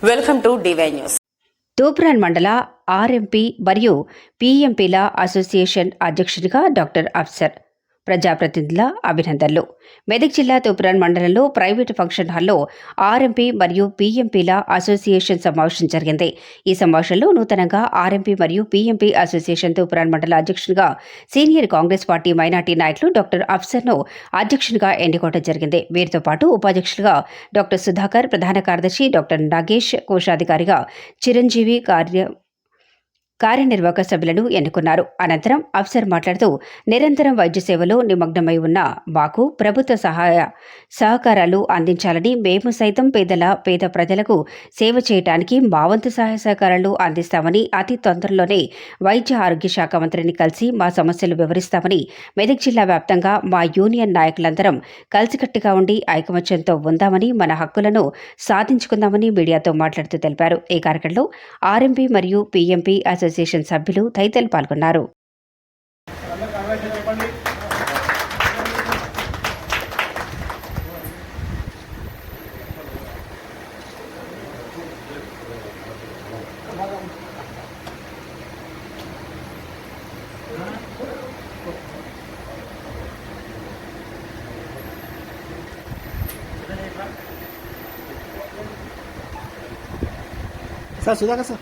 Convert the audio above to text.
Welcome to D Y news Toopran మండల RMP మరియు పీఎంపీల అసోసియేషన్ అధ్యక్షుడిగా డాక్టర్ అఫ్సర్ ప్రజాప్రతినిధుల అభినందనలు. మెదక్ జిల్లా తూప్రాన్ మండలంలో ప్రైవేటు ఫంక్షన్ హాల్లో ఆర్ఎంపీ మరియు పీఎంపీల అసోసియేషన్ సమావేశం జరిగింది. ఈ సమావేశంలో నూతనంగా ఆర్ఎంపీ మరియు పీఎంపీ అసోసియేషన్ తూప్రాన్ మండల అధ్యక్షునిగా సీనియర్ కాంగ్రెస్ పార్టీ మైనార్టీ నాయకులు డాక్టర్ అఫ్సర్ను అధ్యక్షునిగా ఎన్నుకోవడం జరిగింది. వీరితో పాటు ఉపాధ్యక్షులుగా డాక్టర్ సుధాకర్ ప్రధాన కార్యదర్శి డాక్టర్ నాగేష్ కోశాధికారిగా చిరంజీవి కార్య కార్యనిర్వాహక సభ్యులను ఎన్నుకున్నారు. అనంతరం అఫ్సర్ మాట్లాడుతూ నిరంతరం వైద్య సేవలో నిమగ్నమై ఉన్న మాకు ప్రభుత్వ సహాయ సహకారాలు అందించాలని మేము సైతం పేదల పేద ప్రజలకు సేవ చేయడానికి మా వంతు సహాయ సహకారాలు అందిస్తామని అతి తొందరలోనే వైద్య ఆరోగ్య శాఖ మంత్రిని కలిసి మా సమస్యలు వివరిస్తామని మెదక్ జిల్లా వ్యాప్తంగా మా యూనియన్ నాయకులందరం కలిసికట్టుగా ఉండి ఐకమత్యంతో ఉందామని మన హక్కులను సాధించుకుందామని మీడియాతో మాట్లాడుతూ తెలిపారు. ఈ కార్యక్రమంలో ఆర్ఎంపీ మరియు పీఎంపీ అసోసియేషన్ సభ్యులు తదితరులు పాల్గొన్నారు. Sir Sudhakar sir.